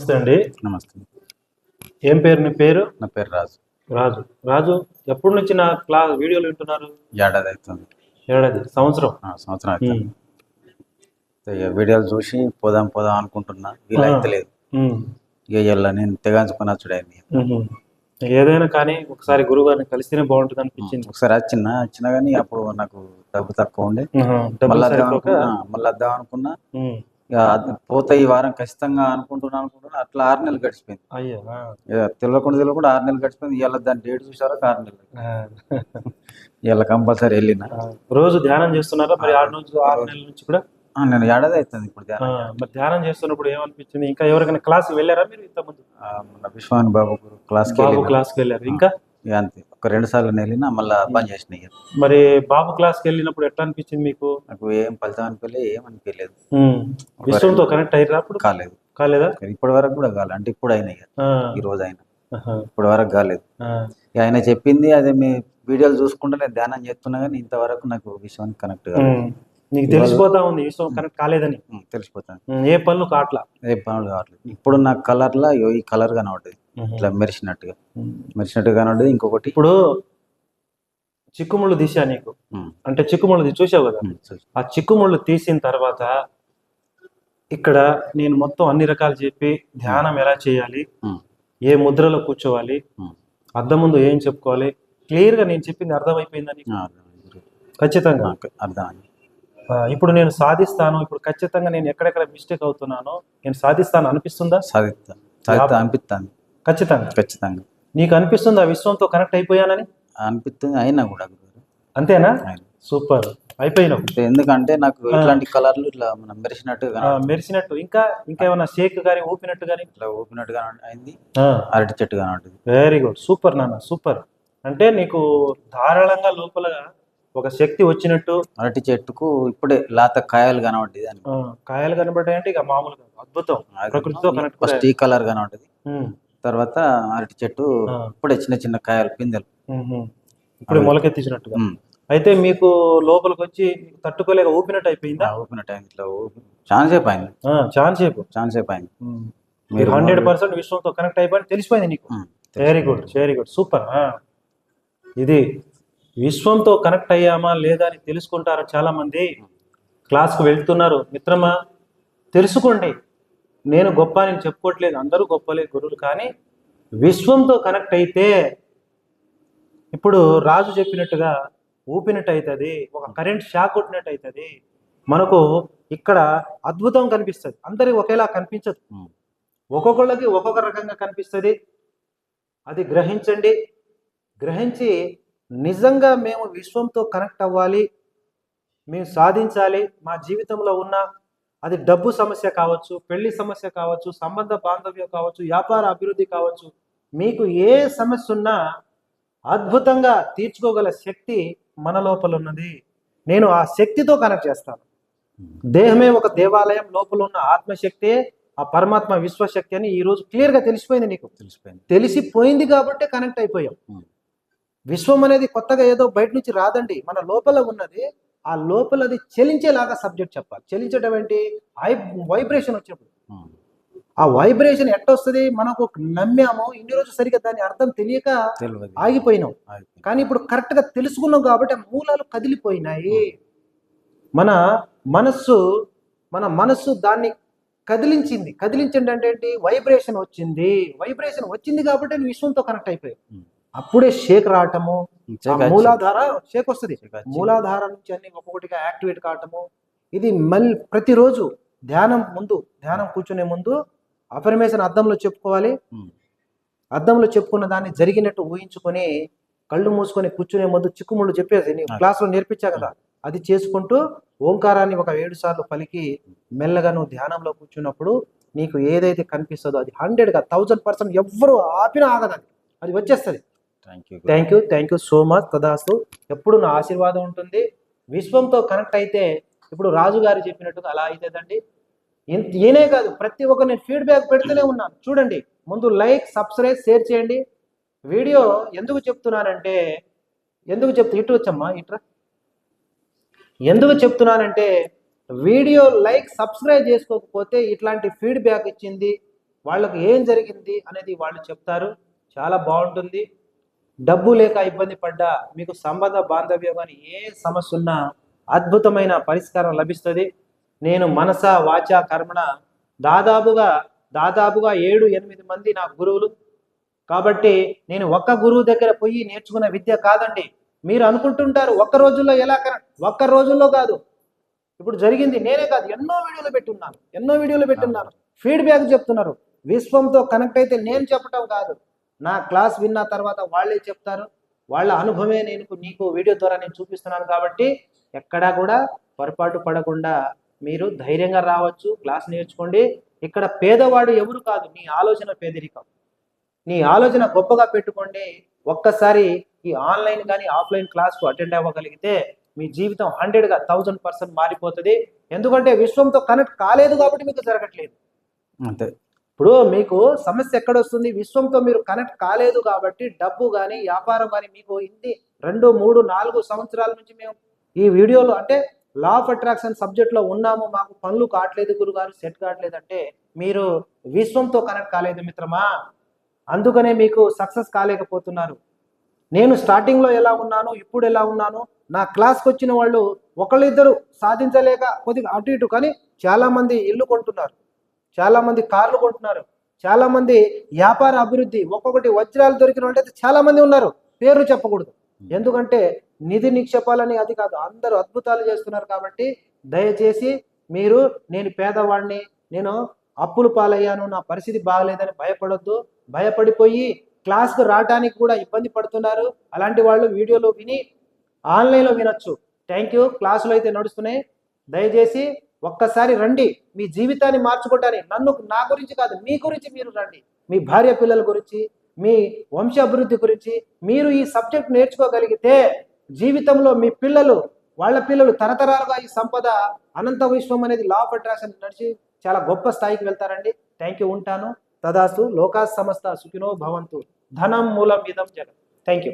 నమస్తే అండి. నమస్తే. ఏం పేరు నీ పేరు? నా పేరు రాజు. రాజు. రాజు ఎప్పటి నుంచి నా క్లా వీడియోలు వింటున్నారు? ఏడాది అవుతుంది ఏడాది సంవత్సరం. సంవత్సరం అవుతుంది. వీడియోలు చూసి పోదాం పోదాం అనుకుంటున్నా. వీళ్ళు ఆ. అయితే లేదు. ఉమ్, ఇక ఇలా నేను తెగాంచుకున్న చూడండి. ఏదైనా కానీ ఒకసారి గురువు గారిని కలిస్తేనే బాగుంటుంది అనిపించింది. ఒకసారి వచ్చిన వచ్చినా కానీ అప్పుడు నాకు డబ్బు తక్కువ ఉండే. మళ్ళీ మళ్ళీ వద్దాం అనుకున్నా. పోతే ఈ వారం ఖచ్చితంగా అనుకుంటున్నా అనుకుంటున్నా అట్లా ఆరు నెలలు గడిచిపోయింది. అయ్యా. తెలియకుండా తెలియకుండా ఆరు నెలలు గడిచిపోయింది. ఇవాళ దాని డేట్ చూసారా? ఆరు నెలలు ఇవాళ కంపల్సరీ వెళ్ళిన. రోజు ధ్యానం చేస్తున్నారా? మరి ఆరు నుంచి ఆరు నెలల నుంచి కూడా? నేను ఏడాది అవుతుంది ఇప్పుడు మరి ధ్యానం చేస్తున్నప్పుడు ఏమనిపించింది? ఇంకా ఎవరికైనా క్లాస్ వెళ్ళారా మీరు ఇంతకుముందు? విశ్వాని బాబు క్లాస్కి బాబు క్లాస్కి వెళ్ళారు. ఇక అంతే. ఒక రెండు సార్లు వెళ్ళినా మళ్ళీ బంద్ చేసిన ఇక మరి బాబు క్లాస్కి వెళ్ళినప్పుడు ఎట్లా అనిపించింది మీకు? నాకు ఏం ఫలితం అనిపించలేదు ఏం అనిపించలేదు. ఉమ్, విశ్వంతో కనెక్ట్ అయ్యారా అప్పుడు? కాలేదు. కాలేదా? ఇప్పటి వరకు కూడా కాలేదు అంటే ఇప్పుడు అయినాయి ఈ రోజు అయినా. ఇప్పటి వరకు కాలేదు. ఆయన చెప్పింది అదే మీ వీడియోలు చూసుకుంటే నేను ధ్యానం చేస్తున్నా కానీ ఇంతవరకు నాకు విషయానికి కనెక్ట్ కాలేదు. ఉమ్. నీకు తెలిసిపోతా ఉంది విశ్వం కనెక్ట్ కాలేదని. తెలిసిపోతాను ఏ పనులు కాట్లా ఏ పనులు కావట్లేదు ఇప్పుడు నాకు కలర్లో ఈ కలర్ కనబడ్డది ఇట్లా మెరిసినట్టుగా. మెరిసినట్టుగా కనబడ్డది ఇంకొకటి ఇప్పుడు చిక్కుముళ్ళు తీసా నీకు? అంటే చిక్కుముళ్ళు చూసావు కదా. ఆ చిక్కుముళ్ళు తీసిన తర్వాత ఇక్కడ నేను మొత్తం అన్ని రకాలు చెప్పి ధ్యానం ఎలా చేయాలి? ఏ ముద్రలో కూర్చోవాలి. అద్దం ముందు ఏం చెప్పుకోవాలి? క్లియర్గా నేను చెప్పింది అర్థమైపోయిందని. ఖచ్చితంగా. నాకు అర్థమైంది. ఇప్పుడు నేను సాధిస్తాను ఇప్పుడు ఖచ్చితంగా నేను ఎక్కడెక్కడ మిస్టేక్ అవుతున్నానో నేను సాధిస్తాను అనిపిస్తుందా? సాధిస్తా సాధిస్తా అనిపిస్తాను. ఖచ్చితంగా. ఖచ్చితంగా. నీకు అనిపిస్తుందా విశ్వంతో కనెక్ట్ అయిపోయానని? అనిపిస్తుంది అయినా కూడా. అంతేనా. సూపర్. అయిపోయినావు. అంటే ఎందుకంటే నాకు ఇట్లాంటి కలర్లు ఇట్లా మనం ఆ, కనబడుతుంది. మెరిసినట్టు. ఇంకా ఇంకా ఏమైనా షేక్ కానీ ఊపినట్టు కానీ ఇట్లా ఊపినట్టుగా అయింది. ఆ, అరటి చెట్టు కనబడుతుంది వెరీ గుడ్ సూపర్ నాన్న సూపర్. అంటే నీకు ధారాళంగా లోపల ఒక శక్తి వచ్చినట్టు అరటి చెట్టుకు ఇప్పుడే లేత కాయలు కనబడ్డది అని కాయలు కనబడ్డాయంటే ఇక మామూలుగా అద్భుతం. ప్రకృతితో కనెక్ట్ ఫస్ట్ ఈ కలర్ కనబడ్డది. తర్వాత అరటి చెట్టు. ఇప్పుడే చిన్న చిన్న కాయలు పిందెలు. ఇప్పుడు మొలకెత్తించినట్టుగా. ఉమ్. అయితే మీకు లోపలికి వచ్చి తట్టుకోలేక ఊపినట్టు అయిపోయిందా? ఆ ఊపిన టైం ఇట్లా చాలా సేపు అయింది. ఛాన్స్ చెప్పు చాలా సేపు అయింది మీరు హండ్రెడ్ పర్సెంట్ విశ్వంతో కనెక్ట్ అయిపోయి తెలిసిపోయింది నీకు. Very good very good super ఇది విశ్వంతో కనెక్ట్ అయ్యామా లేదా అని తెలుసుకుంటారు చాలా మంది క్లాస్కు వెళ్తున్నారు. మిత్రమా తెలుసుకోండి. నేను గొప్ప అని చెప్పుకోవట్లేదు. అందరూ గొప్పలే గురువులు కానీ విశ్వంతో కనెక్ట్ అయితే ఇప్పుడు రాజు చెప్పినట్టుగా ఊపినట్టు అవుతుంది ఒక కరెంట్ షాక్ కొట్టినట్టు అవుతుంది మనకు ఇక్కడ అద్భుతం కనిపిస్తుంది. అందరికి ఒకేలా కనిపించదు. ఒక్కొక్కళ్ళకి ఒక్కొక్క రకంగా కనిపిస్తుంది. అది గ్రహించండి. గ్రహించి నిజంగా మేము విశ్వంతో కనెక్ట్ అవ్వాలి మేము సాధించాలి మా జీవితంలో ఉన్న అది డబ్బు సమస్య కావచ్చు పెళ్ళి సమస్య కావచ్చు సంబంధ బాంధవ్యం కావచ్చు వ్యాపార అభివృద్ధి కావచ్చు మీకు ఏ సమస్య ఉన్నా అద్భుతంగా తీర్చుకోగల శక్తి మన లోపల ఉన్నది. నేను ఆ శక్తితో కనెక్ట్ చేస్తాను. దేహమే ఒక దేవాలయం లోపల ఉన్న ఆత్మశక్తే ఆ పరమాత్మ విశ్వశక్తి అని ఈ రోజు క్లియర్గా తెలిసిపోయింది నీకు. తెలిసిపోయింది. తెలిసిపోయింది కాబట్టి కనెక్ట్ అయిపోయాం. విశ్వం అనేది కొత్తగా ఏదో బయట నుంచి రాదండి. మన లోపల ఉన్నది ఆ లోపల అది చెలించేలాగా సబ్జెక్ట్ చెప్పాలి. చెలించడం ఏంటి? వైబ్రేషన్ వచ్చినప్పుడు. ఆ వైబ్రేషన్ ఎట్టొస్తుంది? మనకు నమ్మాము. ఇన్ని రోజులు సరిగ్గా దాని అర్థం తెలియక ఆగిపోయినాం. కానీ ఇప్పుడు కరెక్ట్గా తెలుసుకున్నాం కాబట్టి మూలాలు కదిలిపోయినాయి. మన మనస్సు మన మనస్సు దాన్ని కదిలించింది. కదిలించండి అంటే ఏంటి? వైబ్రేషన్ వచ్చింది. వైబ్రేషన్ వచ్చింది కాబట్టి విశ్వంతో కనెక్ట్ అయిపోయాయి ఉమ్. అప్పుడే షేక్ రావటము. మూలాధార షేక్ వస్తుంది. మూలాధార నుంచి అన్ని ఒక్కొక్కటిగా యాక్టివేట్ కావటము ఇది మళ్ళీ ప్రతిరోజు ధ్యానం ముందు ధ్యానం కూర్చునే ముందు అఫర్మేషన్ అద్దంలో చెప్పుకోవాలి అద్దంలో చెప్పుకున్న దాన్ని జరిగినట్టు ఊహించుకొని కళ్ళు మూసుకొని కూర్చునే ముందు చిక్కుముళ్ళు చెప్పేసి నీ ఆ. క్లాస్లో నేర్పించా కదా అది చేసుకుంటూ ఓంకారాన్ని ఒక ఏడు సార్లు పలికి మెల్లగా నువ్వు ధ్యానంలో కూర్చున్నప్పుడు నీకు ఏదైతే కనిపిస్తుందో అది హండ్రెడ్గా థౌజండ్ పర్సెంట్ ఎవ్వరు ఆపినా ఆగదు అది వచ్చేస్తుంది thank you thank you thank you so much తదాస్తు ఎప్పుడు నా ఆశీర్వాదం ఉంటుంది. విశ్వంతో కనెక్ట్ అయితే ఇప్పుడు రాజు గారు చెప్పినట్టుగా అలా అవుతుందండి ఇంత- ఈయనే కాదు ప్రతి ఒక్క నేను ఫీడ్బ్యాక్ పెడుతూనే ఉన్నాను. చూడండి ముందు లైక్ సబ్స్క్రైబ్ షేర్ చేయండి. వీడియో ఎందుకు చెప్తున్నానంటే ఎందుకు చెప్తూ ఇటు వచ్చమ్మా ఇట్రా. ఎందుకు చెప్తున్నానంటే వీడియో లైక్ సబ్స్క్రైబ్ చేసుకోకపోతే ఇట్లాంటి ఫీడ్బ్యాక్ ఇచ్చింది వాళ్ళకు ఏం జరిగింది అనేది వాళ్ళు చెప్తారు. చాలా బాగుంటుంది. డబ్బు లేక ఇబ్బంది పడ్డా మీకు సంబంధ బాంధవ్యం అని ఏ సమస్య ఉన్నా అద్భుతమైన పరిష్కారం లభిస్తుంది. నేను మనస వాచ కర్మణ దాదాపుగా దాదాపుగా ఏడు ఎనిమిది మంది నా గురువులు. కాబట్టి నేను ఒక్క గురువు దగ్గర పోయి నేర్చుకున్న విద్య కాదండి. మీరు అనుకుంటుంటారు ఒక్క రోజుల్లో ఎలా ఒక్క రోజుల్లో కాదు. ఇప్పుడు జరిగింది నేనే కాదు ఎన్నో వీడియోలు పెట్టున్నాను ఎన్నో వీడియోలు పెట్టున్నాను. ఫీడ్బ్యాక్ చెప్తున్నారు. విశ్వంతో కనెక్ట్ అయితే నేను చెప్పటం కాదు. నా క్లాస్ విన్న తర్వాత వాళ్ళే చెప్తారు. వాళ్ళ అనుభవమే నేను నీకు వీడియో ద్వారా నేను చూపిస్తున్నాను కాబట్టి ఎక్కడా కూడా పొరపాటు పడకుండా మీరు ధైర్యంగా రావచ్చు క్లాస్ నేర్చుకోండి. ఇక్కడ పేదవాడు ఎవరు కాదు నీ ఆలోచన పేదరికం. నీ ఆలోచన గొప్పగా పెట్టుకోండి. ఒక్కసారి ఈ ఆన్లైన్ కానీ ఆఫ్లైన్ క్లాస్కు అటెండ్ అవ్వగలిగితే మీ జీవితం హండ్రెడ్గా థౌజండ్ పర్సెంట్ మారిపోతుంది. ఎందుకంటే విశ్వంతో కనెక్ట్ కాలేదు కాబట్టి మీకు జరగట్లేదు. అంతే. ఇప్పుడు మీకు సమస్య ఎక్కడ వస్తుంది విశ్వంతో మీరు కనెక్ట్ కాలేదు కాబట్టి డబ్బు కానీ వ్యాపారం కానీ మీకు ఇన్ని రెండు మూడు నాలుగు సంవత్సరాల నుంచి మేము ఈ వీడియోలో అంటే లా ఆఫ్ అట్రాక్షన్ సబ్జెక్ట్లో ఉన్నాము. మాకు పనులు కావట్లేదు గురుగారు సెట్ కావట్లేదు అంటే మీరు విశ్వంతో కనెక్ట్ కాలేదు మిత్రమా? అందుకనే మీకు సక్సెస్ కాలేకపోతున్నారు. నేను స్టార్టింగ్లో ఎలా ఉన్నాను? ఇప్పుడు ఎలా ఉన్నాను? నా క్లాస్కి వచ్చిన వాళ్ళు ఒకళ్ళిద్దరు సాధించలేక కొద్దిగా అటు ఇటు కానీ చాలామంది ఇల్లు కొంటున్నారు. చాలామంది కార్లు కొంటున్నారు. చాలామంది వ్యాపార అభివృద్ధి ఒక్కొక్కటి వజ్రాలు దొరికిన వాళ్ళు అయితే చాలామంది ఉన్నారు. పేర్లు చెప్పకూడదు. ఎందుకంటే నిధి నిక్షేపాలని అది కాదు అందరూ అద్భుతాలు చేస్తున్నారు కాబట్టి దయచేసి మీరు నేను పేదవాడిని నేను అప్పులు పాలయ్యాను నా పరిస్థితి బాగలేదని భయపడొద్దు. భయపడిపోయి క్లాస్కు రావడానికి కూడా ఇబ్బంది పడుతున్నారు. అలాంటి వాళ్ళు వీడియోలో విని ఆన్లైన్లో వినొచ్చు. Thank you. క్లాసులు అయితే నడుస్తున్నాయి. దయచేసి ఒక్కసారి రండి. మీ జీవితాన్ని మార్చుకోవటానికి నన్ను నా గురించి కాదు మీ గురించి మీరు రండి. మీ భార్య పిల్లల గురించి మీ వంశాభివృద్ధి గురించి మీరు ఈ సబ్జెక్ట్ నేర్చుకోగలిగితే జీవితంలో మీ పిల్లలు వాళ్ళ పిల్లలు తరతరాలుగా ఈ సంపద అనంత విశ్వం అనేది లా ఆఫ్ అట్రాక్షన్ నడిచి చాలా గొప్ప స్థాయికి వెళ్తారండి. థ్యాంక్ యూ ఉంటాను. తదాసు లోకా సమస్త సుఖినో భవంతు. ధనం మూలం ఇదం జగత్. Thank you